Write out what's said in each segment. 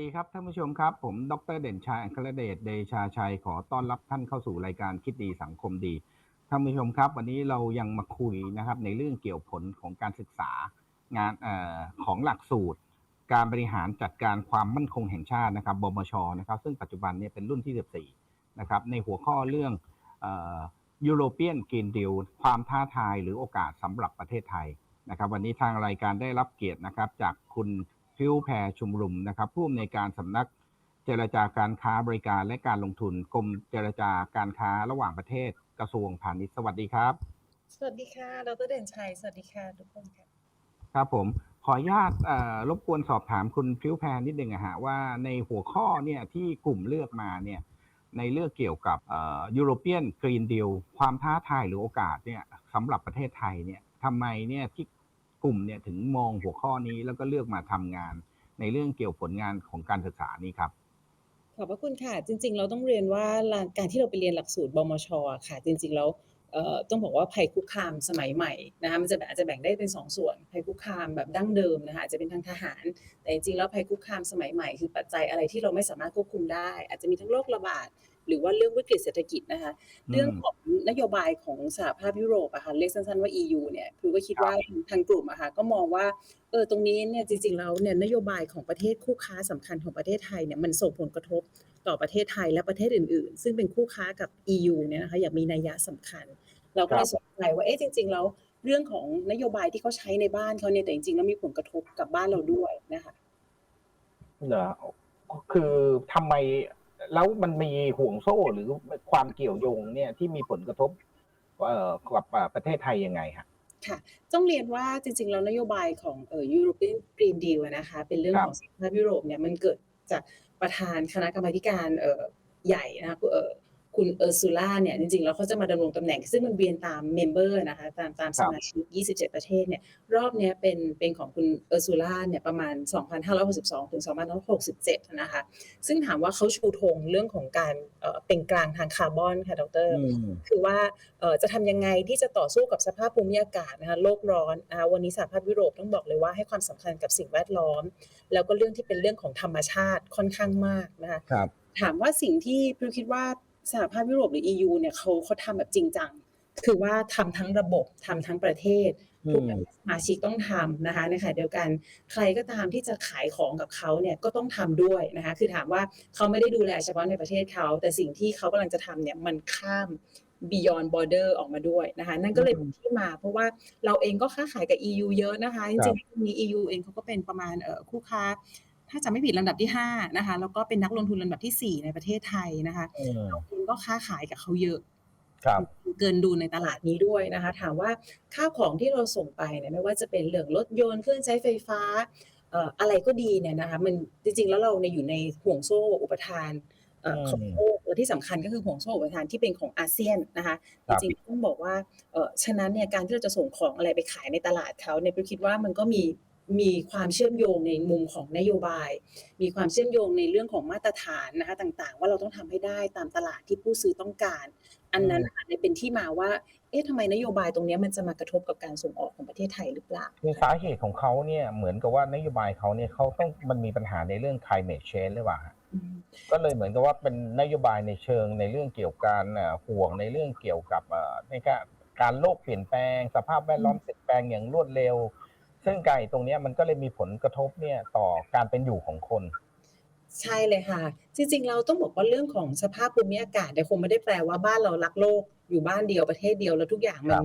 วัสดีครับท่านผู้ชมครับ ผมดรเด่นชัยอัครเดชเดชาชัยขอต้อนรับท่านเข้าสู่รายการคิดดีสังคมดีท่านผู้ชมครับ วันนี้เรายังมาคุยนะครับในเรื่องเกี่ยวผลของการศึกษางานออของหลักสูตร การบริหารจัดการความมั่นคงแห่งชาตินะครับบมชนะครับ ซึ่งปัจจุบันเนี่ยเป็นรุ่นที่ 14 นะครับในหัวข้อเรื่องยูโรเปียนกินดิวความท้าทายหรือโอกาสสำหรับประเทศไทยนะครับ วันนี้ทางรายการได้รับเกียรตินะครับจากคุณ พิ้วแพรชุมรุมนะครับผู้อำนวยการสำนักเจรจาการค้าบริการและการลงทุนกรมเจรจาการค้าระหว่างประเทศกระทรวงพาณิชย์สวัสดีครับ สวัสดีค่ะดรเด่นชัยสวัสดีค่ะทุกคนค่ะครับผมขออนุญาตรบกวนสอบถามคุณพิ้วแพรนิดนึงอะฮะว่าในหัวข้อเนี่ยที่กลุ่มเลือกมาเนี่ยในเรื่องเกี่ยวกับยูโรเปียนกรีนเดลความท้าทายหรือโอกาสเนี่ยสำหรับประเทศไทยเนี่ยทำไมเนี่ยที่ กลุ่มเนี่ยถึงมองหัวข้อนี้แล้วก็เลือกมาทำงาน ในเรื่องเกี่ยวผลงานของการศึกษานี้ครับขอบพระคุณค่ะ จริง ๆ เราต้องเรียนว่าการที่เราไปเรียนหลักสูตรบมชค่ะ จริง ๆ แล้วต้องบอกว่าภัยคุกคามสมัยใหม่นะคะมันจะอาจจะแบ่งได้เป็น 2 ส่วน ภัยคุกคามแบบดั้งเดิมนะคะอาจจะเป็นทางทหาร แต่จริงๆแล้วภัยคุกคามสมัยใหม่คือปัจจัยอะไรที่เราไม่สามารถควบคุมได้ อาจจะมีทั้งโรคระบาด หรือว่าเรื่องวิกฤตเศรษฐกิจนะคะ เรื่องของนโยบายของสหภาพยุโรปอะค่ะเรียกสั้นๆว่า EU เนี่ยคือก็คิดว่าทางกลุ่มอะค่ะก็มองว่าเออตรงนี้เนี่ยจริงๆแล้วเนี่ยนโยบายของประเทศคู่ค้าสำคัญของประเทศไทยเนี่ยมันส่งผลกระทบต่อประเทศไทยและประเทศอื่น ๆ ซึ่งเป็นคู่ค้ากับ EU เนี่ยนะคะอย่างมีนัยยะสำคัญ เราก็เลยสนใจว่าเอ๊ะจริง ๆ แล้วเรื่องของนโยบายที่เขาใช้ในบ้านเขาเนี่ยแต่จริงๆแล้วมีผลกระทบกับบ้านเราด้วยนะคะเหรอคือทำไม แล้วมันมีห่วงโซ่หรือความเกี่ยวโยงเนี่ยที่มีผลกระทบเอ่อกับประเทศไทยยังไงฮะค่ะต้องเรียนว่าจริงๆ แล้วนโยบายของเอ่อ European Green Deal อะนะคะ เป็นเรื่องครับของสหภาพยุโรปเนี่ยมันเกิดจากประธานคณะกรรมาธิการเอ่อใหญ่นะคะเอ่อ คุณเออร์ซูล่าเนี่ยจริงๆแล้วเขาจะมาดำรงตำแหน่ง ซึ่งมันเวียนตามเมมเบอร์นะคะตามตามสมาชิก 27 ประเทศเนี่ยรอบเนี้ยเป็นเป็นของคุณเออร์ซูล่าเนี่ยประมาณ 2,562 ถึง 2,567 นะคะ ซึ่งถามว่าเขาชูธงเรื่องของการเอ่อเป็นกลางทางคาร์บอนค่ะดรอืมคือว่าเอ่อจะทำยังไงที่จะต่อสู้กับสภาพภูมิอากาศนะคะโลกร้อนนะคะวันนี้สหภาพยุโรปต้องบอกเลยว่าให้ความสำคัญกับสิ่งแวดล้อม แล้วก็เรื่องที่เป็นเรื่องของธรรมชาติค่อนข้างมากนะคะครับถามว่าสิ่งที่พิวคิดว่า สหภาพยุโรปหรือ EU เนี่ยเขาเขาทำแบบจริงจัง คือว่าทำทั้งระบบทำทั้งประเทศทุกอืมสมาชิกต้องทำนะคะในขณะเดียวกันใครก็ตามที่จะขายของกับเขาเนี่ยก็ต้องทำด้วยนะคะคือถามว่าเขาไม่ได้ดูแลเฉพาะในประเทศเขา แต่สิ่งที่เขากำลังจะทำเนี่ยมันข้าม beyond border ออกมาด้วยนะคะ นั่นก็เลยเป็นที่มา เพราะว่าเราเองก็ค้าขายกับ EU เยอะนะคะ จริงๆมี EU เองเขาก็เป็นประมาณเอ่อคู่ค้า ถ้าจะไม่ผิดลำดับที่5นะคะแล้วก็เป็นนักลงทุนลำดับทีสี่4 ในประเทศไทยนะคะอืมเราเองก็ค้าขายกับเขาเยอะครับเกินดูในตลาดนี้ด้วยนะคะ ถามว่าข้าวของที่เราส่งไปเนี่ยไม่ว่าจะเป็นเรื่องรถยนต์เครื่องใช้ไฟฟ้าเอ่ออะไรก็ดีเนี่ยนะคะมันจริง ๆ แล้วเราเนี่ยอยู่ในห่วงโซ่อุปทานเอ่ออืมของโลกและที่สำคัญก็คือห่วงโซ่อุปทานที่เป็นของอาเซียนนะคะครัจบริงๆต้องบอกว่าเอ่อฉะนั้นเนี่ยการที่เราจะส่งของอะไรไปขายในตลาดเขาเนี่ยพี่คิดว่ามันก็มี มีความเชื่อมโยงในมุมของนโยบาย มีความเชื่อมโยงในเรื่องของมาตรฐานนะคะต่างๆ ว่าเราต้องทำให้ได้ตามตลาดที่ผู้ซื้อต้องการ อันนั้นอาจจะเป็นที่มาว่า เอ๊ะทำไมนโยบายตรงเนี้ยมันจะมากระทบกับการส่งออกของประเทศไทยหรือเปล่าคือสาเหตุของเขาเนี่ยเหมือนกับว่านโยบายเขาเนี่ยเขาต้องมันมีปัญหาในเรื่อง climate change หรือเปล่าฮะอืมก็เลยเหมือนกับว่าเป็นนโยบายในเชิงในเรื่องเกี่ยวกับเอ่อห่วงในเรื่องเกี่ยวกับเอ่อในการการโลกเปลี่ยนแปลง สภาพแวดล้อมเปลี่ยนแปลงอย่างรวดเร็ว ซึ่งไก่ตรงเนี้ยมันก็เลยมีผลกระทบเนี่ยต่อการเป็นอยู่ของคน ใช่เลยค่ะ จริงๆ เราต้องบอกว่าเรื่องของสภาพภูมิอากาศเนี่ยคงไม่ได้แปลว่าบ้านเรารักโลกอยู่บ้านเดียวประเทศเดียวแล้วทุกอย่างมัน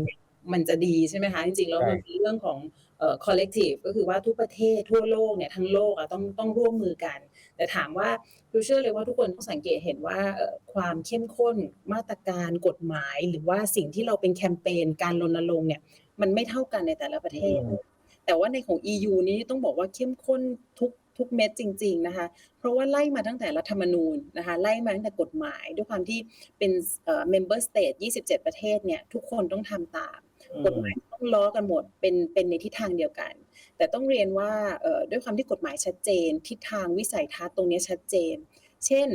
มันจะดีใช่ไหมคะจริงๆแล้วใช่มันเป็นเรื่องของเอ่อ collective ก็คือว่าทุกประเทศทั่วโลกเนี่ยทั้งโลกอะต้องต้องร่วมมือกัน แต่ถามว่าดูเชื่อเลยว่าทุกคนต้องสังเกตเห็นว่าเอ่อความเข้มข้นมาตรการกฎหมาย หรือว่าสิ่งที่เราเป็นแคมเปญการรณรงค์เนี่ยมันไม่เท่ากันในแต่ละประเทศอืม แต่ว่าในของ EU นี้ต้องบอกว่าเข้มข้นทุกทุกเม็ดจริง ๆนะคะ เพราะว่าไล่มาตั้งแต่รัฐธรรมนูญนะคะ ไล่มาตั้งแต่กฎหมาย ด้วยความที่เป็นเอ่อ member state 27 ประเทศเนี่ย ทุกคนต้องทำตาม กฎหมายต้องล้อกันหมด เป็นเป็นในทิศทางเดียวกัน แต่ต้องเรียนว่าเอ่อด้วยความที่กฎหมายชัดเจน ทิศทางวิสัยทัศน์ตรงนี้ชัดเจน เช่น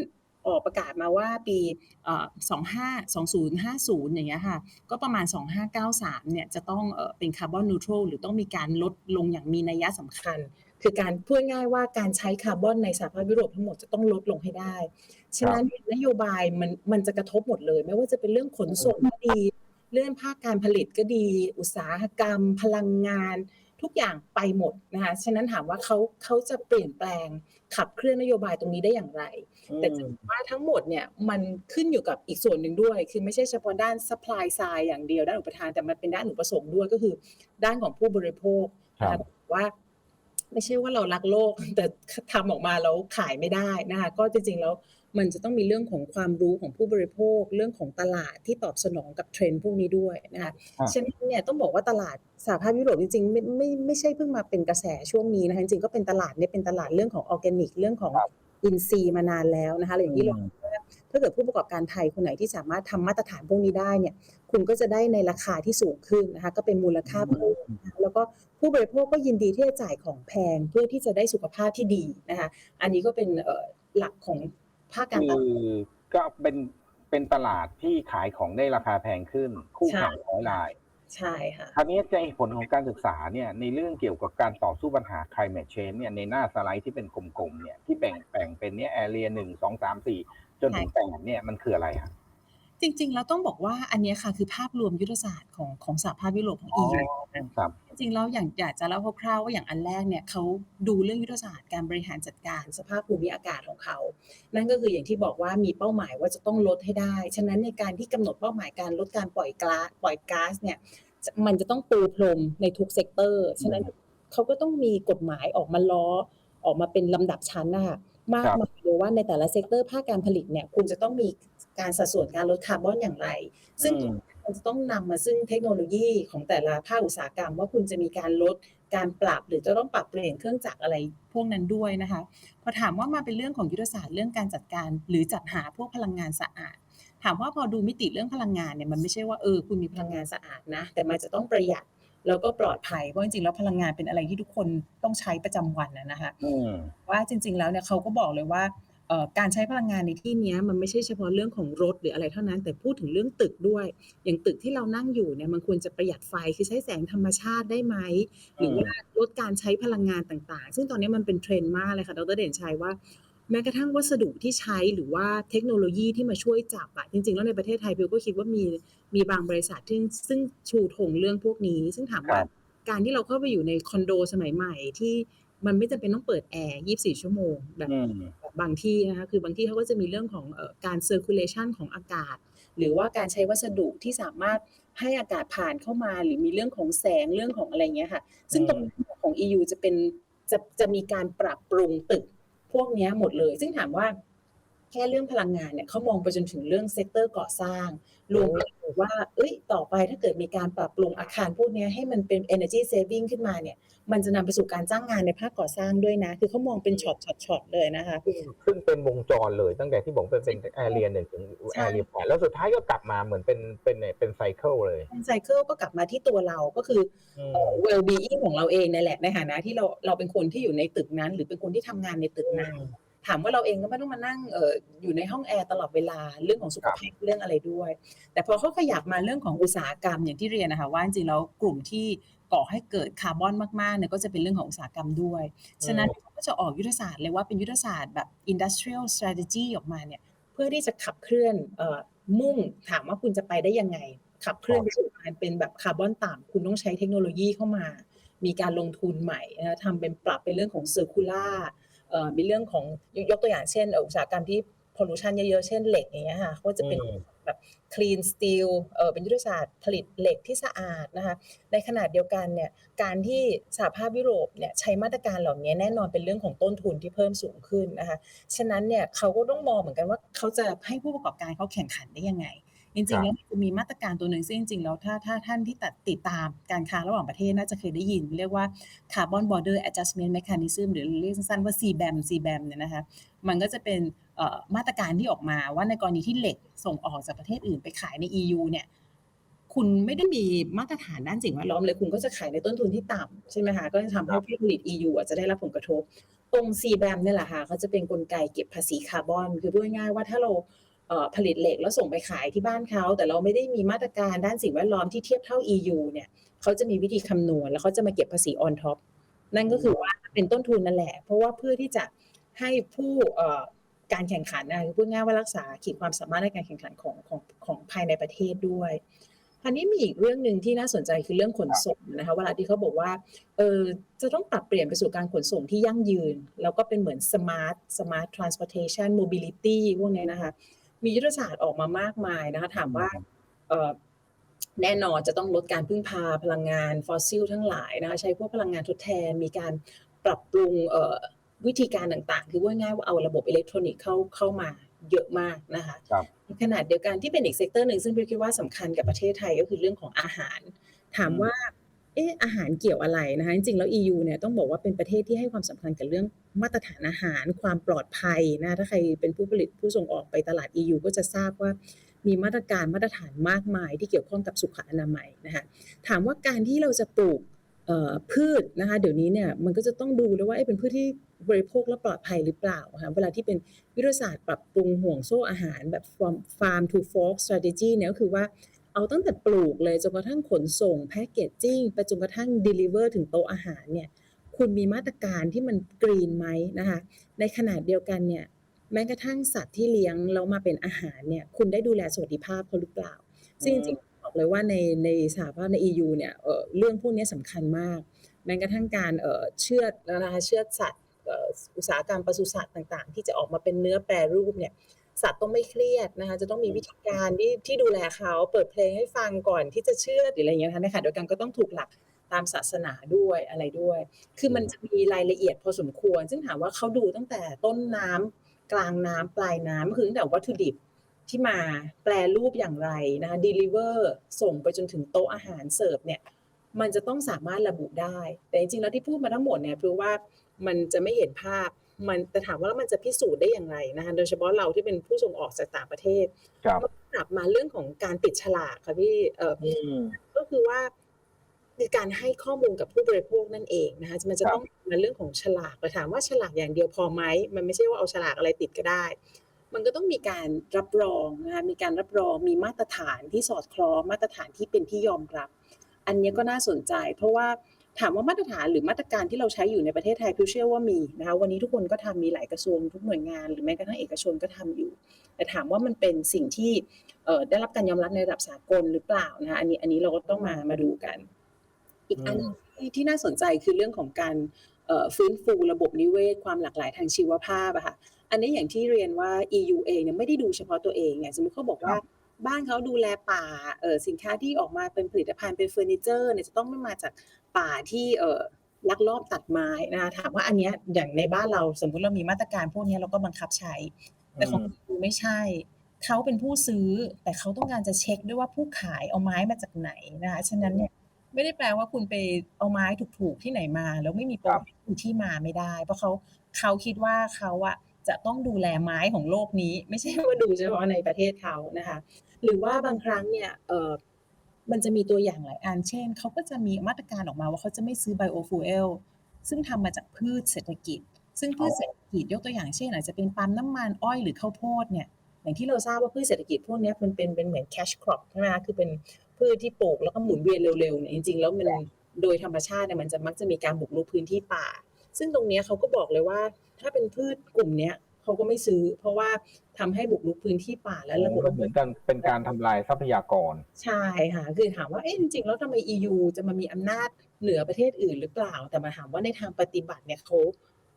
ออกประกาศมาว่าปีเอ่อ25 2050 อย่างเงี้ยค่ะ ก็ประมาณ 2593 เนี่ยจะต้องเอ่อเป็นคาร์บอนนูทรัลหรือต้องมีการลดลงอย่างมีนัยสำคัญ คือการพูดง่ายๆว่าการใช้คาร์บอนในสหภาพยุโรปทั้งหมดจะต้องลดลงให้ได้ ฉะนั้นนโยบายมันมันจะกระทบหมดเลย ไม่ว่าจะเป็นเรื่องขนส่งก็ดี เรื่องภาคการผลิตก็ดี อุตสาหกรรม พลังงาน ทุกอย่างไปหมดนะคะฉะนั้นถามว่าเขาเขาจะเปลี่ยนแปลงขับเคลื่อนนโยบายตรงนี้ได้อย่างไร แต่จะบอกว่าทั้งหมดเนี่ยมันขึ้นอยู่กับอีกส่วนหนึ่งด้วย คือไม่ใช่เฉพาะด้าน supply side อย่างเดียวด้านอุปทานแต่มันเป็นด้านอุปสงค์ด้วยก็คือ ด้านของผู้บริโภคครับนะคะว่าไม่ใช่ว่าเรารักโลกแต่ทำออกมาแล้วขายไม่ได้นะคะก็จริงๆแล้ว มันจะต้องมีเรื่องของความรู้ของผู้บริโภค เรื่องของตลาดที่ตอบสนองกับเทรนด์พวกนี้ด้วยนะคะครับฉะนั้นเนี่ยต้องบอกว่าตลาดสหภาพยุโรปจริงๆไม่ไม่ไม่ใช่เพิ่งมาเป็นกระแสช่วงนี้นะคะจริงๆก็เป็นตลาดเนี่ยเป็นตลาดเรื่องของออร์แกนิกเรื่องของครับอินซีย์มานานแล้วนะคะอย่างที่เราอืมถ้าเกิดผู้ประกอบการไทยคนไหนที่สามารถทำมาตรฐานพวกนี้ได้เนี่ย คุณก็จะได้ในราคาที่สูงขึ้นนะคะ ก็เป็นมูลค่าเพิ่มนะคะแล้วก็ผู้บริโภคก็ยินดีที่จะจ่ายของแพงเพื่อที่จะได้สุขภาพที่ดีนะคะ อันนี้ก็เป็นเอ่อหลักของ ภาคการตคืลาดอก็เป็นเป็นตลาดที่ขายของได้ราคาแพงขึ้น คู่ใช่แข่งน้อยราย ใช่ค่ะคราวนี้ในผลของการศึกษาเนี่ยในเรื่องเกี่ยวกับการต่อสู้ปัญหา climate change เนี่ยในหน้าสไลด์ที่เป็นกลมๆเนี่ยที่แบ่งแบ่งเป็นเนี่ย area หนึ่งสองสามสี่จนถึงแปดเนี่ยมันคืออะไรฮะ จริง ๆ แล้วต้องบอกว่าอันเนี้ยค่ะคือภาพรวมยุทธศาสตร์ของของสหภาพยุโรปของ EU ครับจริงๆแล้วอย่างอยากจะเล่าคร่าวๆว่าอย่างอันแรกเนี่ยเขาดูเรื่องยุทธศาสตร์การบริหารจัดการสภาพภูมิอากาศของเขา นั่นก็คืออย่างที่บอกว่ามีเป้าหมายว่าจะต้องลดให้ได้ ฉะนั้นในการที่กำหนดเป้าหมายการลดการปล่อยก๊าซปล่อยก๊าซเนี่ยจะมันจะต้องปูพรมในทุกเซกเตอร์ ฉะนั้นเขาก็ต้องมีกฎหมายออกมาล้อออกมาเป็นลำดับชั้นนะคะ มากครับมายเลยว่าในแต่ละเซกเตอร์ภาคการผลิตเนี่ยคุณจะต้องมีการสัดส่วนการลดคาร์บอนอย่างไร ซึ่งอืมมันจะต้องนำมาซึ่งเทคโนโลยีของแต่ละภาคอุตสาหกรรม ว่าคุณจะมีการลดการปรับหรือจะต้องปรับเปลี่ยนเครื่องจักรอะไรพวกนั้นด้วยนะคะพอถามว่ามาเป็นเรื่องของยุทธศาสตร์เรื่องการจัดการ หรือจัดหาพวกพลังงานสะอาด ถามว่าพอดูมิติเรื่องพลังงานเนี่ยมันไม่ใช่ว่าเออคุณมีพลังงานสะอาดนะ แต่มันจะต้องประหยัด แล้วก็ปลอดภัยเพราะจริงๆแล้วพลังงานเป็นอะไรที่ทุกคนต้องใช้ประจำวันนะนะคะอืมว่าจริง ๆ แล้วเนี่ยเขาก็บอกเลยว่าเอ่อการใช้พลังงานในที่เนี้ยมันไม่ใช่เฉพาะเรื่องของรถหรืออะไรเท่านั้น แต่พูดถึงเรื่องตึกด้วย อย่างตึกที่เรานั่งอยู่เนี่ยมันควรจะประหยัดไฟคือใช้แสงธรรมชาติได้ไหม หรือว่าลดการใช้พลังงานต่างๆ ซึ่งตอนนี้มันเป็นเทรนด์มากเลยค่ะดรเด่นชัยว่า แม้กระทั่งวัสดุที่ใช้หรือว่าเทคโนโลยีที่มาช่วยจับอะจริง ๆ แล้วในประเทศไทยพิวก็คิดว่ามีมีบางบริษัทที่ซึ่งชูธงเรื่องพวกนี้ ซึ่งถามว่าครับการที่เราเข้าไปอยู่ในคอนโดสมัยใหม่ที่มันไม่จำเป็นต้องเปิดแอร์ 24 ชั่วโมงแบบอืมแบบบางที่นะคะ คือบางที่เขาก็จะมีเรื่องของเอ่อการ circulation ของอากาศ หรือว่าการใช้วัสดุที่สามารถให้อากาศผ่านเข้ามา หรือมีเรื่องของแสงเรื่องของอะไรเงี้ยค่ะ ซึ่งตรงนี้ของ EU จะเป็นจะจะมีการปรับปรุงตึก พวกเนี้ยหมดเลย ซึ่งถามว่า แค่เรื่องพลังงานเนี่ยเขามองไปจนถึงเรื่องเซกเตอร์ก่อสร้างรวมไปถึงว่าเอ้ยต่อไปถ้าเกิดมีการปรับปรุงอาคารพวกเนี้ยให้มันเป็น energy saving ขึ้นมาเนี่ย มันจะนำไปสู่การจ้างงานในภาคก่อสร้างด้วยนะ คือเขามองเป็นช็อตช็อตช็อตเลยนะคะซึ่งซึ่งเป็นวงจรเลยตั้งแต่ที่บอกเป็นเป็นแอเรียหนึ่งถึงใช่แอเรียแปดแล้วสุดท้ายก็กลับมาเหมือนเป็นเป็นเป็นไซเคิลเลยไซเคิลก็กลับมาที่ตัวเราก็คืออืมเอ่อ well being ของเราเองนั่นแหละในฐานะที่เราเราเป็นคนที่อยู่ในตึกนั้น หรือเป็นคนที่ทำงานในตึกนั้น ถามว่าเราเองก็ไม่ต้องมานั่งเอออยู่ในห้องแอร์ตลอดเวลาเรื่องของสุขภาพเรื่องอะไรด้วย แต่พอเขาขยับมาเรื่องของอุตสาหกรรมอย่างที่เรียนนะคะว่าจริงๆแล้วกลุ่มที่ก่อให้เกิดคาร์บอนมากๆเนี่ยก็จะเป็นเรื่องของอุตสาหกรรมด้วย ฉะนั้นเขาก็จะออกยุทธศาสตร์เลยว่าเป็นยุทธศาสตร์แบบ industrial strategy ออกมาเนี่ยเพื่อที่จะขับเคลื่อนเอ่อมุ่งถามว่าคุณจะไปได้ยังไง ขับเคลื่อนไปสู่การเป็นแบบคาร์บอนต่ำคุณต้องใช้เทคโนโลยีเข้ามา มีการลงทุนใหม่นะทำเป็นปรับเป็นเรื่องของ circular เอ่อ มีเรื่องของยกยกตัวอย่างเช่นเอ่ออุตสาหกรรมที่ pollution เยอะๆ เช่นเหล็กอย่างเงี้ยค่ะก็จะเป็นอืมแบบ clean steel เออเป็นยุทธศาสตร์ผลิตเหล็กที่สะอาดนะคะในขณะเดียวกันเนี่ยการที่สหภาพยุโรปเนี่ยใช้มาตรการเหล่านี้แน่นอนเป็นเรื่องของต้นทุนที่เพิ่มสูงขึ้นนะคะฉะนั้นเนี่ยเขาก็ต้องมองเหมือนกันว่าเขาจะให้ผู้ประกอบการเขาแข่งขันได้ยังไง จริงๆแล้วมันจะมีมาตรการตัวหนึ่งซึ่งจริงๆแล้วถ้าถ้าท่านที่ตัดติดตามการค้าระหว่างประเทศน่าจะเคยได้ยิน เรียกว่า Carbon Border Adjustment Mechanism หรือเรียกสั้นๆว่า CBAM CBAM เนี่ยนะคะมันก็จะเป็นเอ่อมาตรการที่ออกมาว่าในกรณีที่เหล็กส่งออกจากประเทศอื่นไปขายใน EU เนี่ยคุณไม่ได้มีมาตรฐานด้านสิ่งแวดล้อมเลย คุณก็จะขายในต้นทุนที่ต่ำใช่ไหมคะก็จะทำให้ผู้ผลิต EU อะจะได้รับผลกระทบ ตรง CBAM เนี่ยแหละค่ะเขาจะเป็นกลไกเก็บภาษีคาร์บอน คือพูดง่ายๆว่าถ้าเราเอ่อ ผลิตเหล็กแล้วส่งไปขายที่บ้านเขา แต่เราไม่ได้มีมาตรการด้านสิ่งแวดล้อมที่เทียบเท่า EU เนี่ยเขาจะมีวิธีคำนวณ แล้วเขาจะมาเก็บภาษี on top นั่นก็คือว่าเป็นต้นทุนนั่นแหละ เพราะว่าเพื่อที่จะให้ผู้การแข่งขันนะคือพูดง่ายว่ารักษาขีดความสามารถในการแข่งขันของของของภายในประเทศด้วยคราวนี้มีอีกเรื่องหนึ่งที่น่าสนใจคือเรื่องขนส่งนะคะเวลาที่เขาบอกว่าเออจะต้องปรับเปลี่ยนไปสู่การขนส่งที่ยั่งยืน แล้วก็เป็นเหมือน smart smart transportation mobility พวกนี้นะคะ มียุทธศาสตร์ออกมามากมายนะคะถามว่าเอ่อแน่นอนจะต้องลดการพึ่งพาพลังงานฟอสซิลทั้งหลายนะคะใช้พวกพลังงานทดแทนมีการปรับปรุงเอ่อวิธีการต่างๆ คือว่าง่ายว่าเอาระบบอิเล็กทรอนิกส์เข้าเข้ามาเยอะมากนะคะครับในขนาดเดียวกันที่เป็นอีกเซกเตอร์หนึ่งซึ่งพี่คิดว่าสำคัญกับประเทศไทยก็คือเรื่องของอาหาร ถามว่า เอออาหารเกี่ยวอะไรนะคะจริงๆแล้ว EU เนี่ยต้องบอกว่าเป็นประเทศที่ให้ความสำคัญกับเรื่องมาตรฐานอาหาร ความปลอดภัยนะถ้าใครเป็นผู้ผลิตผู้ส่งออกไปตลาด EU ก็จะทราบว่ามีมาตรการมาตรฐานมากมายที่เกี่ยวข้องกับสุขอนามัยนะคะถามว่าการที่เราจะปลูกพืชนะคะเดี๋ยวนี้เนี่ยมันก็จะต้องดูแล้วว่าเอ๊ะเป็นพืชที่บริโภคและปลอดภัยหรือเปล่าคะเวลาที่เป็นวิทยาศาสตร์ปรับปรุงห่วงโซ่อาหารแบบ farm to fork strategy เนี่ยก็คือว่า เอาตั้งแต่ปลูกเลยจนกระทั่งขนส่งแพคเกจจิ้งไปจนกระทั่ง deliver ถึงโต๊ะอาหารเนี่ยคุณมีมาตรการที่มันกรีนไหมนะคะในขนาดเดียวกันเนี่ยแม้กระทั่งสัตว์ที่เลี้ยงแล้วมาเป็นอาหารเนี่ยคุณได้ดูแลสวัสดิภาพเขาหรือเปล่า ซึ่งจริงๆบอกเลยว่าในในสหภาพใน EU เนี่ยเออเรื่องพวกนี้สำคัญมาก แม้กระทั่งการเออเชือดนะคะเชือดสัตว์อุตสาหกรรมปศุสัตว์ต่างๆ ที่จะออกมาเป็นเนื้อแปรรูปเนี่ย สัตว์ต้องไม่เครียดนะคะ จะต้องมีวิธีการที่ที่ดูแลเขาเปิดเพลงให้ฟังก่อนที่จะเชื่อดหรืออะไรอย่างเงี้ยนะคะในขณะเดียวกันก็ต้องถูกหลักตามศาสนาด้วยอะไรด้วย คือมันจะมีรายละเอียดพอสมควร ซึ่งถามว่าเขาดูตั้งแต่ต้นน้ำกลางน้ำปลายน้ำก็คือตั้งแต่วัตถุดิบที่มาแปลรูปอย่างไรนะคะ deliver ส่งไปจนถึงโต๊ะอาหารเสิร์ฟเนี่ยมันจะต้องสามารถระบุได้ แต่จริงๆแล้วที่พูดมาทั้งหมดเนี่ยคือว่ามันจะไม่เห็นภาพ มันแต่ถามว่าแล้วมันจะพิสูจน์ได้อย่างไรนะคะโดยเฉพาะเราที่เป็นผู้ส่งออกจากต่างประเทศครับมันกลับมาเรื่องของการติดฉลากค่ะพี่เอออืมก็คือว่าคือการให้ข้อมูลกับผู้บริโภคนั่นเองนะคะมันจะครับต้องมาเรื่องของฉลากแต่ถามว่าฉลากอย่างเดียวพอไหมมันไม่ใช่ว่าเอาฉลากอะไรติดก็ได้ มันก็ต้องมีการรับรองนะคะมีการรับรองมีมาตรฐานที่สอดคล้องมาตรฐานที่เป็นที่ยอมรับ อันเนี้ยก็น่าสนใจ เพราะว่า ถามว่ามาตรฐานหรือมาตรการที่เราใช้อยู่ในประเทศไทยพิวเชื่อว่ามีนะคะวันนี้ทุกคนก็ทำมีหลายกระทรวงทุกหน่วยงานหรือแม้กระทั่งเอกชนก็ทำอยู่ แต่ถามว่ามันเป็นสิ่งที่ได้รับการยอมรับในระดับสากลหรือเปล่านะคะอันนี้อันนี้เราก็ต้องมามาดูกัน อีกอันที่ที่น่าสนใจคือเรื่องของการฟื้นฟูระบบนิเวศความหลากหลายทางชีวภาพอะค่ะอันนี้อย่างที่เรียนว่า EU เองเนี่ยไม่ได้ดูเฉพาะตัวเองเนี่ยสมมติเขาบอกว่า บ้านเขาดูแลป่าเออสินค้าที่ออกมาเป็นผลิตภัณฑ์เป็นเฟอร์นิเจอร์เนี่ยจะต้องไม่มาจากป่าที่เออลักลอบตัดไม้นะคะถามว่าอันเนี้ยอย่างในบ้านเราสมมุติเรามีมาตรการพวกเนี้ยเราก็บังคับใช้ แต่ของ EU ไม่ใช่ เขาเป็นผู้ซื้อแต่เขาต้องการจะเช็คด้วยว่าผู้ขายเอาไม้มาจากไหนนะคะฉะนั้นเนี่ยไม่ได้แปลว่าคุณไปเอาไม้ถูกๆที่ไหนมา แล้วไม่มีโปรครับดูที่มาไม่ได้ เพราะเขาเขาคิดว่าเขาอะจะต้องดูแลไม้ของโลกนี้ ไม่ใช่ว่าดูเฉพาะในประเทศเขานะคะ หรือว่าบางครั้งเนี่ยเออมันจะมีตัวอย่างหลายอัน เช่น เขาก็จะมีมาตรการออกมาว่าเขาจะไม่ซื้อไบโอฟูเอลซึ่งทำมาจากพืชเศรษฐกิจ ซึ่งพืชเศรษฐกิจยกตัวอย่างเช่นอาจจะเป็นปาล์มน้ำมันอ้อยหรือข้าวโพดเนี่ยอย่างที่เราทราบว่าพืชเศรษฐกิจพวกนี้มันเป็นเป็นเหมือน cash crop ใช่ไหมคะคือเป็นพืชที่ปลูกแล้วก็หมุนเวียนเร็วๆเนี่ยจริงๆ แล้วมันโดยธรรมชาติเนี่ยมันจะมักจะมีการบุกรุกพื้นที่ป่า ซึ่งตรงนี้เขาก็บอกเลยว่า ถ้าเป็นพืชกลุ่มเนี้ย เขาก็ไม่ซื้อ เพราะว่าทำให้บุกรุกพื้นที่ป่าและระบบก็เหมือนกันเป็นการทำลายทรัพยากร ใช่ค่ะคือถามว่าเอ๊ะจริงๆแล้วทำไม EU จะมามีอำนาจเหนือประเทศอื่นหรือเปล่า แต่มาถามว่าในทางปฏิบัติเนี่ยเขา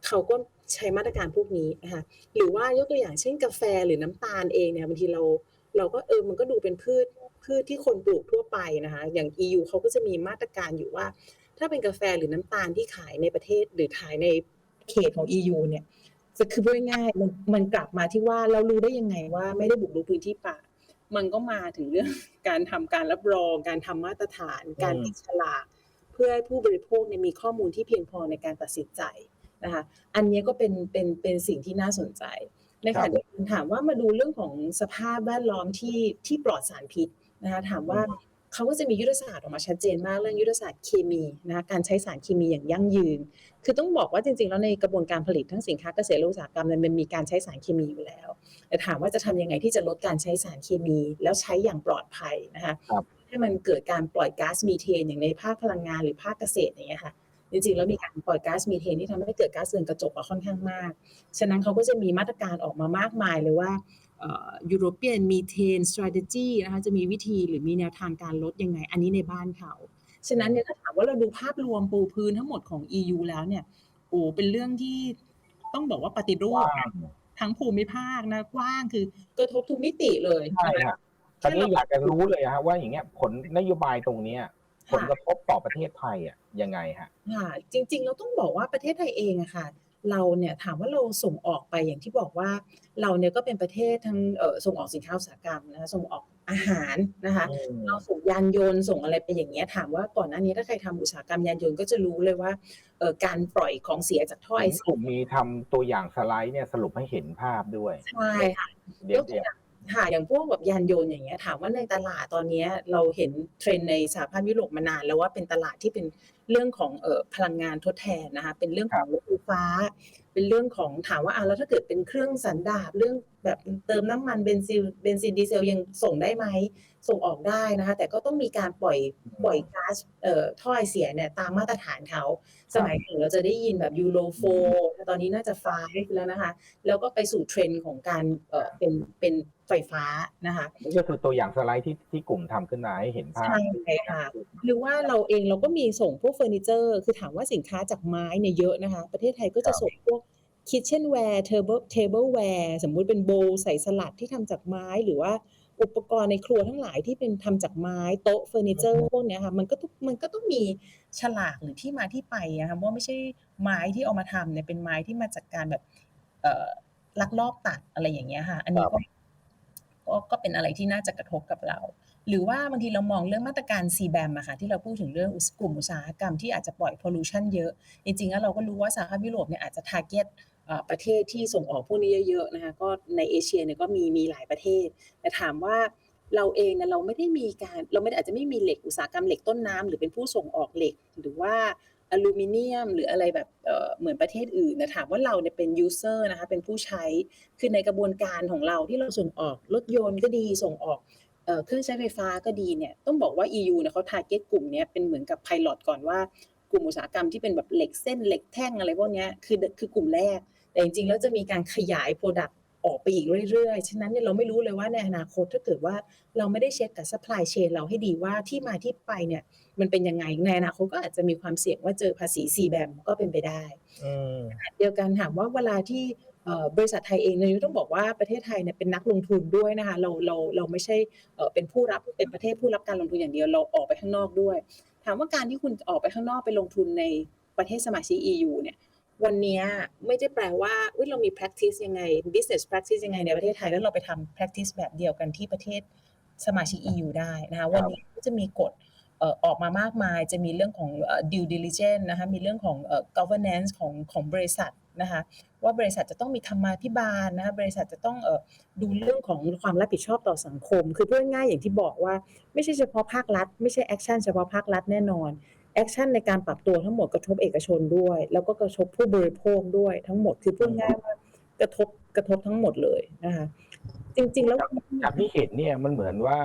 เขาก็ใช้มาตรการพวกนี้นะคะหรือว่ายกตัวอย่างเช่นกาแฟหรือน้ำตาลเองเนี่ยบางทีเราเราก็เออมันก็ดูเป็นพืชพืชที่คนปลูกทั่วไปนะคะอย่าง EU เขาก็จะมีมาตรการอยู่ว่า ถ้าเป็นกาแฟหรือน้ำตาลที่ขายในประเทศหรือขายในเขตของ EU เนี่ยจะ คือพูดง่ายๆมันมันกลับมาที่ว่าเรารู้ได้ยังไงว่าไม่ได้บุกรุกพื้นที่ป่า มันก็มาถึงเรื่องการทำการรับรอง การทำมาตรฐาน การติดฉลากเพื่อให้ผู้บริโภคเนี่ยมีข้อมูลที่เพียงพอในการตัดสินใจนะคะ อันนี้ก็เป็นเป็นเป็นสิ่งที่น่าสนใจในขณะเดียวกันถามว่ามาดูเรื่องของสภาพแวดล้อมที่ที่ปลอดสารพิษนะคะถามว่า เขาก็จะมียุทธศาสตร์ออกมาชัดเจนมากเรื่องยุทธศาสตร์เคมีนะการใช้สารเคมีอย่างยั่งยืน คือต้องบอกว่าจริงๆ แล้วในกระบวนการผลิตทั้งสินค้าเกษตรและอุตสาหกรรมมันมีการใช้สารเคมีอยู่แล้ว แต่ถามว่าจะทำยังไงที่จะลดการใช้สารเคมี แล้วใช้อย่างปลอดภัยนะคะคให้มันเกิดการปล่อยก๊าซมีเทนอย่างในภาคพลังงานหรือภาคเกษตรอย่างเงี้ยค่ะจริงๆแล้วมีการปล่อยก๊าซมีเทนที่ทำให้เกิดก๊าซเรือนกระจกอะค่อนข้างมาก ฉะนั้นเขาก็จะมีมาตรการออกมามากมายเลยว่า European Methane Strategy นะคะจะมีวิธีหรือมีแนวทางการลดยังไง อันนี้ในบ้านเขา ฉะนั้นเนี่ยถ้าถามว่าเราดูภาพรวมปูพื้นทั้งหมดของ EU แล้วเนี่ยโอ้เป็นเรื่องที่ต้องบอกว่าปฏิรูปกว้างทั้งภูมิภาคนะกว้างคือกระทบทุกมิติเลยใช่ครับตอนนี้อยากจะรู้เลยฮะว่าอย่างเงี้ยผลนโยบายตรงเนี้ยผลกระทบต่อประเทศไทยอะยังไงฮะค่ะจริง ๆ เราต้องบอกว่าประเทศไทยเองอะค่ะ เราเนี่ยถามว่าเราส่งออกไปอย่างที่บอกว่าเราเนี่ยก็เป็นประเทศทั้งเอ่อส่งออกสินค้าอุตสาหกรรมนะคะส่งออกอาหารนะคะเราส่งยานยนต์ส่งอะไรไปอย่างเงี้ยถามว่าก่อนหน้านี้ถ้าใครทำอุตสาหกรรมยานยนต์ก็จะรู้เลยว่าเอ่อการปล่อยของเสียจากท่อไอกเสียลุ่มมีทำตัวอย่างสไลด์เนี่ยสรุปให้เห็นภาพด้วยใช่ค่ะเดี๋ยวเดี๋ยว ค่ะอย่างพวกแบบยานยนต์อย่างเงี้ยถามว่าในตลาดตอนนี้เราเห็นเทรนในสหภาพยุโรปมานานแล้วว่าเป็นตลาดที่เป็นเรื่องของเอ่อพลังงานทดแทนนะคะเป็นเรื่องของรถไฟฟ้า เป็นเรื่องของถามว่าอะแล้วถ้าเกิดเป็นเครื่องสันดาบเรื่อง แบบเติมน้ำมันเบนซินเบนซินดีเซลยังส่งได้ไหมส่งออกได้นะคะแต่ก็ต้องมีการปล่อยปล่อยก๊าซเอ่อท่อไอเสียเนี่ยตามมาตรฐานเขา สมัยก่อนเราจะได้ยินแบบยูโรโฟตอนนี้น่าจะฟ้าแล้วนะคะ แล้วก็ไปสู่เทรนด์ของการเอ่อเป็นเป็นไฟฟ้านะคะนี่ก็คือตัวอย่างสไลด์ที่ที่กลุ่มทำขึ้นมาให้เห็นภาพใช่ค่ะหรือว่าเราเองเราก็มีส่งพวกเฟอร์นิเจอร์ คือถามว่าสินค้าจากไม้เนี่ยเยอะนะคะ ประเทศไทยก็จะส่งพวก คิทเช่นแวร์เทเบิลเทเบิลแวร์สมมุติเป็นโบว์ใส่สลัดที่ทำจากไม้หรือว่าอุปกรณ์ในครัวทั้งหลายที่เป็นทำจากไม้โต๊ะเฟอร์นิเจอร์พวกเนี้ยค่ะมันก็ต้องมันก็ต้องมีฉลากหรือที่มาที่ไปนะคะว่าไม่ใช่ไม้ที่เอามาทำเนี่ยเป็นไม้ที่มาจากการแบบเอ่อลักลอบตัดอะไรอย่างเงี้ยค่ะ อันนี้ก็ก็ก็เป็นอะไรที่น่าจะกระทบกับเรา หรือว่าบางทีเรามองเรื่องมาตรการ CBAM อะค่ะที่เราพูดถึงเรื่องอุตสกลุ่มอุตสาหกรรมที่อาจจะปล่อย pollution เยอะ จริงๆแล้วเราก็รู้ว่าสหภาพยุโรปเนี่ยอาจจะ target เอ่อ ประเทศที่ส่งออกพวกนี้เยอะๆนะคะก็ในเอเชียเนี่ยก็มีมีหลายประเทศ แต่ถามว่าเราเองเนี่ยเราไม่ได้มีการเราไม่อาจจะไม่มีเหล็กอุตสาหกรรมเหล็กต้นน้ำหรือเป็นผู้ส่งออกเหล็กหรือว่าอลูมิเนียมหรืออะไรแบบเหมือนประเทศอื่นนะถามว่าเราเนี่ยเป็น user นะคะเป็นผู้ใช้คือในกระบวนการของเราที่เราส่งออกรถยนต์ก็ดีส่งออกเครื่องใช้ไฟฟ้าก็ดีเนี่ยต้องบอกว่า EU เนี่ยเขา target กลุ่มเนี้ยเป็นเหมือนกับ pilot ก่อนว่ากลุ่มอุตสาหกรรมที่เป็นแบบเหล็กเส้นเหล็กแท่งอะไรพวกนี้คือคือกลุ่มแรก แต่จริงๆแล้วจะมีการขยาย product ออกไปอีกเรื่อยๆ ฉะนั้นเนี่ยเราไม่รู้เลยว่าในอนาคตถ้าเกิดว่าเราไม่ได้เช็คกับ supply chain เราให้ดีว่าที่มาที่ไปเนี่ยมันเป็นยังไง ในอนาคตก็อาจจะมีความเสี่ยงว่าเจอภาษี CBAM ก็เป็นไปได้อืมเดียวกันถามว่าเวลาที่เอ่อบริษัทไทยเองเนี่ยต้องบอกว่าประเทศไทยเนี่ยเป็นนักลงทุนด้วยนะคะเราเราเราไม่ใช่เอ่อเป็นผู้รับเป็นประเทศผู้รับการลงทุนอย่างเดียวเราออกไปข้างนอกด้วย ถามว่าการที่คุณออกไปข้างนอกไปลงทุนในประเทศสมาชิก EU เนี่ย วันเนี้ยไม่ได้แปลว่าอุ๊ยเรามี practice ยังไง business practice ยังไงในประเทศไทย แล้วเราไปทำ practice แบบเดียวกันที่ประเทศสมาชิก EU ได้นะคะวันนี้ก็จะมีกฎเอ่อออกมามากมาย จะมีเรื่องของเอ่อ due diligence นะคะมีเรื่องของเอ่อ governance ของของบริษัทนะคะว่าบริษัทจะต้องมีธรรมาภิบาลนะคะบริษัทจะต้องเอ่อดูเรื่องของความรับผิดชอบต่อสังคม คือพูดง่ายๆอย่างที่บอกว่า ไม่ใช่เฉพาะภาครัฐ ไม่ใช่แอคชั่นเฉพาะภาครัฐแน่นอน แอคชั่นในการปรับตัวทั้งหมดกระทบเอกชนด้วย แล้วก็กระทบผู้บริโภคด้วยทั้งหมดคือพูดง่ายว่ากระทบกระทบทั้งหมดเลยนะคะจริง ๆ แล้วจากที่เห็นเนี่ยมันเหมือนว่า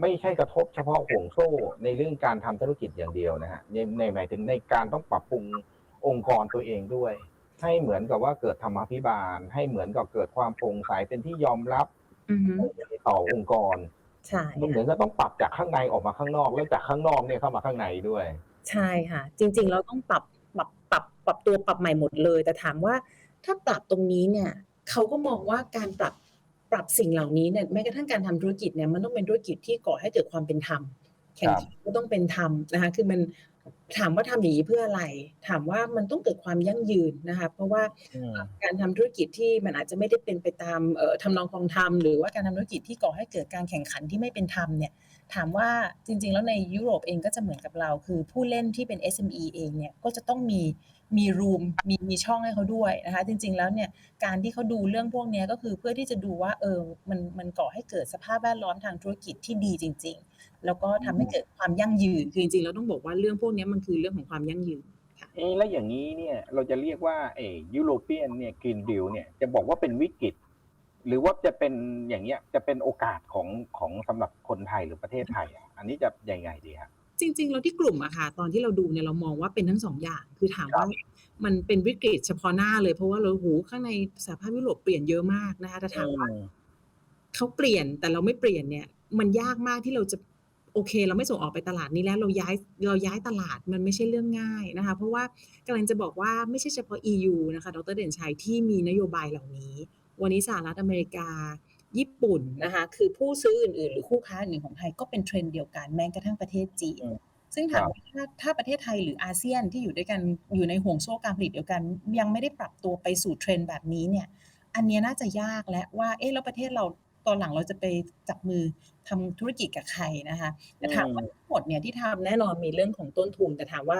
ไม่ใช่กระทบเฉพาะห่วงโซ่ในเรื่องการทำธุรกิจอย่างเดียวนะฮะในในหมายถึงในการต้องปรับปรุงองค์กรตัวเองด้วย ให้เหมือนกับว่าเกิดธรรมาภิบาล ให้เหมือนกับเกิดความโปร่งใสเป็นที่ยอมรับอือฮึต่อองค์กรใช่มันเหมือนก็ต้องปรับจากข้างในออกมาข้างนอก แล้วจากข้างนอกเนี่ยเข้ามาข้างในด้วย ใช่ค่ะ จริง ๆ เราต้องปรับ ปรับ ปรับ ปรับตัวปรับใหม่หมดเลย แต่ถามว่าถ้าปรับตรงนี้เนี่ย เขาก็มองว่าการปรับ ปรับสิ่งเหล่านี้เนี่ย แม้กระทั่งการทำธุรกิจเนี่ย มันต้องเป็นธุรกิจที่ก่อให้เกิดความเป็นธรรม แข่งขันก็ต้องเป็นธรรมนะคะ คือมันถามว่าทำอย่างนี้เพื่ออะไร ถามว่ามันต้องเกิดความยั่งยืนนะคะ เพราะว่าอืมการทำธุรกิจที่มันอาจจะไม่ได้เป็นไปตามเอ่อทำนองคลองธรรม หรือว่าการทำธุรกิจที่ก่อให้เกิดการแข่งขันที่ไม่เป็นธรรมเนี่ย ถามว่าจริง ๆ แล้วในยุโรปเองก็จะเหมือนกับเรา คือผู้เล่นที่เป็น SME เองเนี่ยก็จะต้องมีมีรูมมีมีช่องให้เขาด้วยนะคะจริง ๆ แล้วเนี่ยการที่เขาดูเรื่องพวกนี้ก็คือเพื่อที่จะดูว่าเออมันมันก่อให้เกิดสภาพแวดล้อมทางธุรกิจที่ดีจริง ๆ แล้วก็ทำให้เกิดความยั่งยืนคือจริงๆเราต้องบอกว่าเรื่องพวกนี้มันคือเรื่องของความยั่งยืนเอ๊ะแล้วอย่างนี้เนี่ยเราจะเรียกว่าเอยุโรเปียนเนี่ยกรีนดิวเนี่ยจะบอกว่าเป็นวิกฤต หรือว่าจะเป็นอย่างเงี้ยจะเป็นโอกาสของของสำหรับคนไทยหรือประเทศไทยอะอันนี้จะยังไงดีฮะ จริง ๆ เราที่กลุ่มอะค่ะ ตอนที่เราดูเนี่ยเรามองว่าเป็นทั้งสองอย่าง คือถามว่ามันเป็นวิกฤตเฉพาะหน้าเลยเพราะว่าเราโอ้โหข้างในสหภาพยุโรปเปลี่ยนเยอะมากนะคะแต่ถามว่าอืมเขาเปลี่ยนแต่เราไม่เปลี่ยนเนี่ย มันยากมากที่เราจะโอเค เราไม่ส่งออกไปตลาดนี้แล้วเราย้ายเราย้ายตลาดมันไม่ใช่เรื่องง่ายนะคะ เพราะว่ากำลังจะบอกว่าไม่ใช่เฉพาะ EU นะคะ ดรเด่นชัยที่มีนโยบายเหล่านี้ วันนี้สหรัฐอเมริกา ญี่ปุ่นนะคะคือผู้ซื้ออื่นๆ หรือคู่ค้าอื่นของไทยก็เป็นเทรนด์เดียวกันแม้กระทั่งประเทศจีนอืมซึ่งถามว่าถ้าถ้าประเทศไทยหรืออาเซียนที่อยู่ด้วยกันอยู่ในห่วงโซ่การผลิตเดียวกัน ยังไม่ได้ปรับตัวไปสู่เทรนด์แบบนี้เนี่ย อันเนี้ยน่าจะยากและว่าเอ๊ะแล้วประเทศเรา ตอนหลังเราจะไปจับมือทำธุรกิจกับใครนะคะแต่ถามว่าทั้งหมดเนี่ยที่ทำแน่นอนมีเรื่องของต้นทุน แต่ถามว่า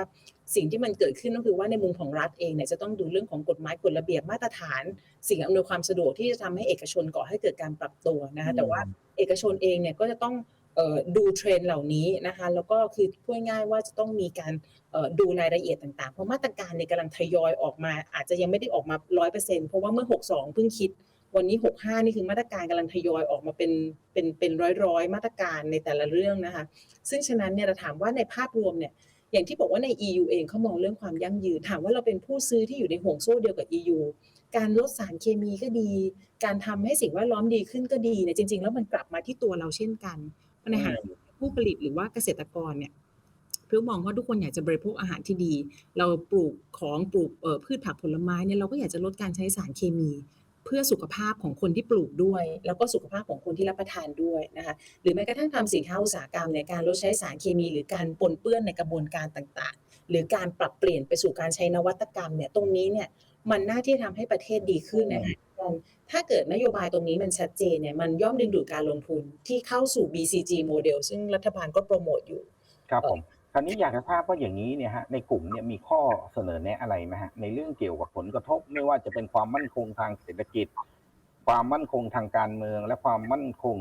สิ่งที่มันเกิดขึ้นก็คือว่าในมุมของรัฐเองเนี่ยจะต้องดูเรื่องของกฎหมายกฎระเบียบมาตรฐาน สิ่งอำนวยความสะดวกที่จะทำให้เอกชนก่อให้เกิดการปรับตัวนะคะแต่ว่าเอกชนเองเนี่ยก็จะต้องเอ่อดูเทรนด์เหล่านี้นะคะแล้วก็คือพูดง่ายๆว่าจะต้องมีการเอ่อดูรายละเอียดต่างๆ เพราะมาตรการเนี่ยกำลังทยอยออกมา อาจจะยังไม่ได้ออกมาร้อยเปอร์เซ็นต์เพราะว่าเมื่อ 62 เพิ่งคิด วันนี้ 65 นี่คือมาตรการกำลังทยอยออกมาเป็นเป็นเป็นร้อยๆมาตรการในแต่ละเรื่องนะคะ ซึ่งฉะนั้นเนี่ยเราถามว่าในภาพรวมเนี่ยอย่างที่บอกว่าใน EU เองเขามองเรื่องความยั่งยืน ถามว่าเราเป็นผู้ซื้อที่อยู่ในห่วงโซ่เดียวกับ EU การลดสารเคมีก็ดี การทำให้สิ่งแวดล้อมดีขึ้นก็ดีเนี่ยจริง ๆ แล้วมันกลับมาที่ตัวเราเช่นกันเพราะในหากผู้ผลิตหรือว่าเกษตรกรเนี่ยเพื่อมองว่าทุกคนอยากจะบริโภคอาหารที่ดี เราปลูกของปลูกเอ่อพืชผักผลไม้เนี่ยเราก็อยากจะลดการใช้สารเคมี เพื่อสุขภาพของคนที่ปลูกด้วย แล้วก็สุขภาพของคนที่รับประทานด้วยนะคะหรือแม้กระทั่งทำสินค้าอุตสาหกรรมในการลดใช้สารเคมี หรือการปนเปื้อนในกระบวนการต่างๆ หรือการปรับเปลี่ยนไปสู่การใช้นวัตกรรมเนี่ยตรงนี้เนี่ยมันน่าที่จะทำให้ประเทศดีขึ้นนะคะถ้าเกิดนโยบายตรงนี้มันชัดเจนเนี่ยมันย่อมดึงดูดการลงทุนที่เข้าสู่ BCG โมเดลซึ่งรัฐบาลก็โปรโมทอยู่ ครับผม ราวนี้อยากจะทราบว่าอย่างนี้เนี่ยฮะในกลุ่มเนี่ยมีข้อเสนอแนะอะไรไหมฮะในเรื่องเกี่ยวกับผลกระทบไม่ว่าจะเป็นความมั่นคงทางเศรษฐกิจ ความมั่นคงทางการเมือง และความมั่นคง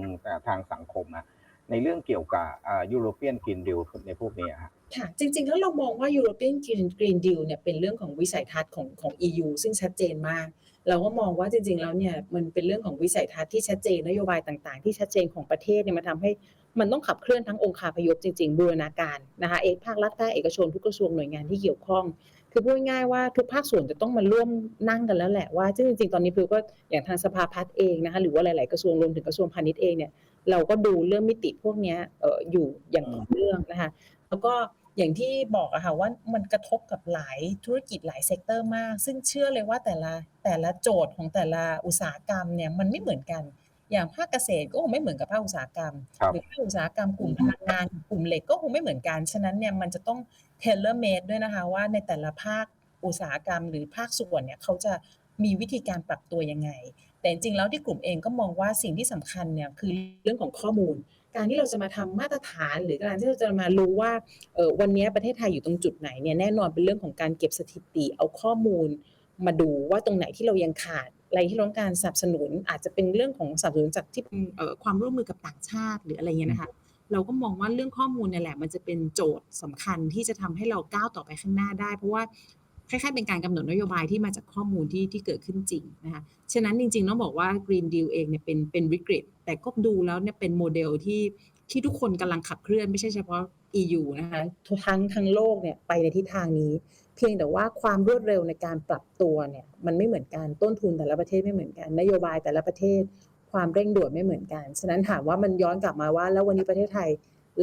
ทางสังคมอะในเรื่องเกี่ยวกับยูโรเปียนกินดิวในพวกนี้ยฮะค่ะ จริงๆ แล้วเรามองว่า European Green Green Deal เนี่ยเป็นเรื่องของวิสัยทัศน์ของของ EU ซึ่งชัดเจนมาก เราก็มองว่าจริงๆ แล้วเนี่ยมันเป็นเรื่องของวิสัยทัศน์ที่ชัดเจนนโยบายต่างๆ ที่ชัดเจนของประเทศเนี่ยมันทำให้ มันต้องขับเคลื่อนทั้งองค์คาพยพจริงๆบูรณาการนะคะเอกภาครัฐภาคเอกชนทุกกระทรวงหน่วยงานที่เกี่ยวข้อง คือพูดง่ายๆว่าทุกภาคส่วนจะต้องมาร่วมนั่งกันแล้วแหละว่าซึ่งจริงๆตอนนี้พิวก็อย่างทางสภาพัฒน์เองนะคะหรือว่าหลายๆกระทรวงรวมถึงกระทรวงพาณิชย์เองเนี่ยเราก็ดูเรื่องมิติพวกนี้อยู่อย่างต่อเนื่องนะคะแล้วก็อย่างที่บอกอะค่ะว่ามันกระทบกับหลายธุรกิจหลายเซกเตอร์มาก ซึ่งเชื่อเลยว่าแต่ละแต่ละโจทย์ของแต่ละอุตสาหกรรมเนี่ยมันไม่เหมือนกัน อย่างภาคเกษตรก็คงไม่เหมือนกับภาคอุตสาหกรรมครับหรือภาคอุตสาหกรรมกลุ่มพลังงานกลุ่มเหล็กก็คงไม่เหมือนกัน ฉะนั้นเนี่ยมันจะต้องเทเลเมดด้วยนะคะว่าในแต่ละภาคอุตสาหกรรม หรือภาคส่วนเนี่ยเขาจะมีวิธีการปรับตัวยังไง แต่จริงๆแล้วที่กลุ่มเองก็มองว่าสิ่งที่สำคัญเนี่ยคือเรื่องของข้อมูล การที่เราจะมาทำมาตรฐาน หรือการที่เราจะมารู้ว่าเออวันนี้ประเทศไทยอยู่ตรงจุดไหนเนี่ยแน่นอนเป็นเรื่องของการเก็บสถิติเอาข้อมูลมาดูว่าตรงไหนที่เรายังขาด อะไรที่เราต้องการสนับสนุน อาจจะเป็นเรื่องของสนับสนุนจากที่เอ่อความร่วมมือกับต่างชาติหรืออะไรเงี้ยนะคะ เราก็มองว่าเรื่องข้อมูลเนี่ยแหละ มันจะเป็นโจทย์สำคัญที่จะทำให้เราก้าวต่อไปข้างหน้าได้ เพราะว่าคล้ายๆเป็นการกำหนดนโยบายที่มาจากข้อมูลที่ที่เกิดขึ้นจริงนะคะฉะนั้นจริงๆต้องบอกว่า Green Deal เองเนี่ยเป็นเป็นวิกฤต แต่ก็ดูแล้วเนี่ยเป็นโมเดลที่ที่ทุกคนกำลังขับเคลื่อนไม่ใช่เฉพาะ EU นะคะทั้งทั้งโลกเนี่ยไปในทิศทางนี้ เพียงแต่ว่าความรวดเร็วในการปรับตัวเนี่ยมันไม่เหมือนกันต้นทุนแต่ละประเทศไม่เหมือนกัน นโยบายแต่ละประเทศความเร่งด่วนไม่เหมือนกัน ฉะนั้นถามว่ามันย้อนกลับมาว่า แล้ววันนี้ประเทศไทย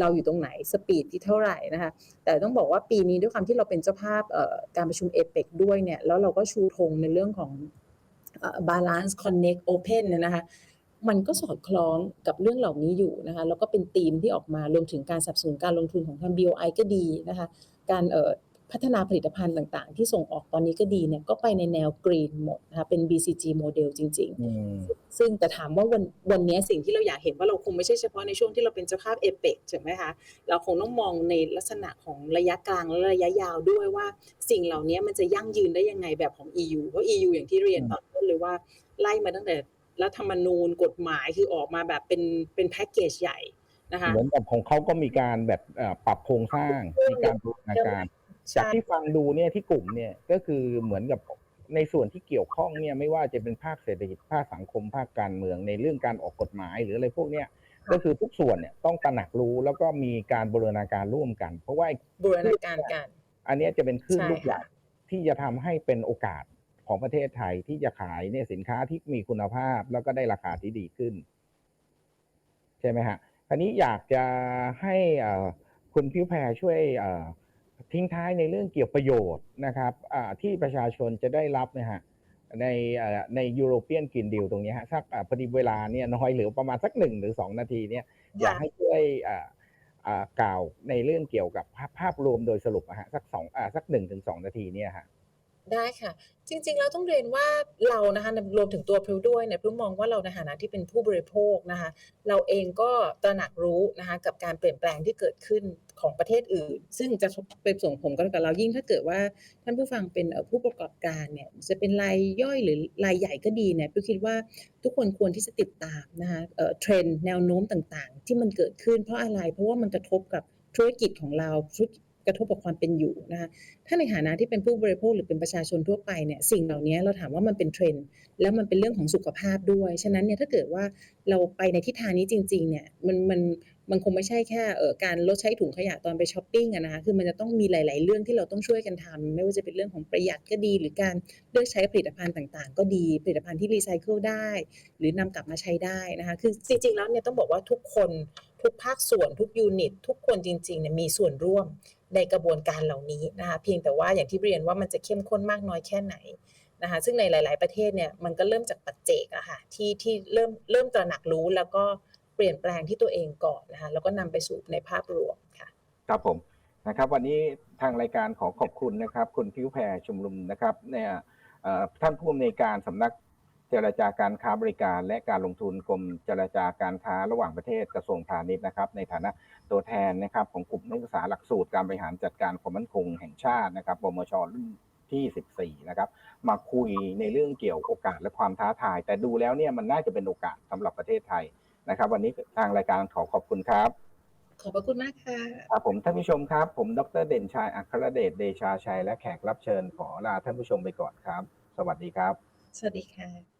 เราอยู่ตรงไหนสปีดที่เท่าไหร่นะคะแต่ต้องบอกว่าปีนี้ด้วยความที่เราเป็นเจ้าภาพการประชุมเอเปกด้วยเนี่ยแล้วเราก็ชูธงในเรื่องของบาลานซ์คอนเน็กโอเพนเนี่ยนะคะมันก็สอดคล้องกับเรื่องเหล่านี้อยู่นะคะแล้วก็เป็นธีมที่ออกมารวมถึงการสนับสนุนการลงทุนของทาง BOI ก็ดีนะคะการเอ่อ พัฒนาผลิตภัณฑ์ต่าง ๆ ที่ส่งออกตอนนี้ก็ดีเนี่ยก็ไปในแนวกรีนหมดนะคะเป็น BCG โมเดลจริงๆอืมซึ่งแต่ถามว่าวันวันนี้สิ่งที่เราอยากเห็นว่าเราคงไม่ใช่เฉพาะในช่วงที่เราเป็นเจ้าภาพเอเปกใช่ไหมคะเราคงต้องมองในลักษณะของระยะกลางและระยะยาวด้วยว่า สิ่งเหล่านี้มันจะยั่งยืนได้ยังไงแบบของ EU เพราะ EU อย่างที่เรียนตอนต้นเลยว่าไล่มาตั้งแต่รัฐธรรมนูญกฎหมายคือออกมาแบบเป็นเป็นแพ็กเกจใหญ่นะคะเหมือนกับของเขาก็มีการแบบเอ่อปรับโครงสร้างมีการบูรณาการ จากใช่ที่ฟังดูเนี่ยที่กลุ่มเนี่ยก็คือเหมือนกับในส่วนที่เกี่ยวข้องเนี่ยไม่ว่าจะเป็นภาคเศรษฐกิจภาคสังคมภาคการเมืองในเรื่องการออกกฎหมายหรืออะไรพวกเนี้ยค่ะก็คือทุกส่วนเนี่ยต้องตระหนักรู้แล้วก็มีการบูรณาการร่วมกัน เพราะว่าบูรณาการกัน อันเนี้ยจะเป็นคลื่นใช่ลูกใหญ่ค่ะที่จะทำให้เป็นโอกาสของประเทศไทยที่จะขายเนี่ยสินค้าที่มีคุณภาพแล้วก็ได้ราคาที่ดีขึ้น ใช่ไหมฮะทีนี้อยากจะให้เอ่อคุณพิวแพรช่วยเอ่อ ทิ้งท้ายในเรื่องเกี่ยวประโยชน์นะครับอ่าที่ประชาชนจะได้รับนะฮะในเอ่อในยูโรเปียนกินดิวตรงเนี้ยฮะสักอ่าพอดีเวลาเนี่ยน้อยเหลือประมาณสักหนึ่งหรือสองนาทีเนี่ยอยากให้ช่วยอ่าอ่ากล่าวในเรื่องเกี่ยวกับภาพภาพรวมโดยสรุปอะฮะสักสองอ่าสักหนึ่งถึงสองนาทีเนี่ยฮะ ได้ค่ะ จริงๆ แล้วต้องเรียนว่าเรานะคะรวมถึงตัวพริวด้วยเนี่ยพริวมองว่าเราในฐานะที่เป็นผู้บริโภคนะคะเราเองก็ตระหนักรู้นะคะกับการเปลี่ยนแปลงที่เกิดขึ้นของประเทศอื่น ซึ่งจะเป็นส่งผลกับเรายิ่งถ้าเกิดว่าท่านผู้ฟังเป็นผู้ประกอบการเนี่ยจะเป็นรายย่อยหรือรายใหญ่ก็ดีเนี่ยพริวคิดว่าทุกคนควรที่จะติดตามนะคะเอ่อเทรนด์แนวโน้มต่างๆ ที่มันเกิดขึ้นเพราะอะไรเพราะว่ามันกระทบกับธุรกิจของเราธุรกิจ กระทบกับความเป็นอยู่นะคะถ้าในฐานะที่เป็นผู้บริโภคหรือเป็นประชาชนทั่วไปเนี่ยสิ่งเหล่านี้เราถามว่ามันเป็นเทรนด์แล้วมันเป็นเรื่องของสุขภาพด้วย ฉะนั้นเนี่ยถ้าเกิดว่าเราไปในทิศทางนี้จริงๆเนี่ยมันมันมันคงไม่ใช่แค่เอ่อการลดใช้ถุงขยะตอนไปช้อปปิ้งอะนะคะคือมันจะต้องมีหลาย ๆ เรื่องที่เราต้องช่วยกันทำไม่ว่าจะเป็นเรื่องของประหยัดก็ดี หรือการเลือกใช้ผลิตภัณฑ์ต่าง ๆ ก็ดีผลิตภัณฑ์ที่รีไซเคิลได้ หรือนำกลับมาใช้ได้นะคะคือจริง ๆ แล้วเนี่ยต้องบอกว่าทุกคนทุกภาคส่วนทุกยูนิต ทุกคนจริงๆเนี่ยมีส่วนร่วม ในกระบวนการเหล่านี้นะคะเพียงแต่ว่าอย่างที่เรียนว่ามันจะเข้มข้นมากน้อยแค่ไหนนะคะซึ่งในหลาย ๆ ประเทศเนี่ยมันก็เริ่มจากปัจเจกอะค่ะที่ที่เริ่มเริ่มตระหนักรู้แล้วก็เปลี่ยนแปลงที่ตัวเองก่อนนะคะแล้วก็นำไปสู่ในภาพรวมค่ะครับผมนะครับวันนี้ทางรายการขอขอบคุณนะครับ คุณพิวแพรชุมนุมนะครับเนี่ยท่านผู้อำนวยการสำนัก เจรจาการค้าบริการ และการลงทุนกรมเจรจาการค้าระหว่างประเทศกระทรวงพาณิชย์นะครับ ในฐานะตัวแทนนะครับของกลุ่มนักศึกษาหลักสูตรการบริหารจัดการความมั่นคงแห่งชาตินะครับบมชรุ่นที่ 14 นะครับ มาคุยในเรื่องเกี่ยวโอกาสและความท้าทาย แต่ดูแล้วเนี่ยมันน่าจะเป็นโอกาสสำหรับประเทศไทยนะครับ วันนี้ทางรายการขอขอบคุณครับ ขอบพระคุณมากค่ะครับผมท่านผู้ชมครับ ผมดรเด่นชัยอัครเดชเดชาชัยและแขกรับเชิญขอลาท่านผู้ชมไปก่อนครับ สวัสดีครับ สวัสดีค่ะ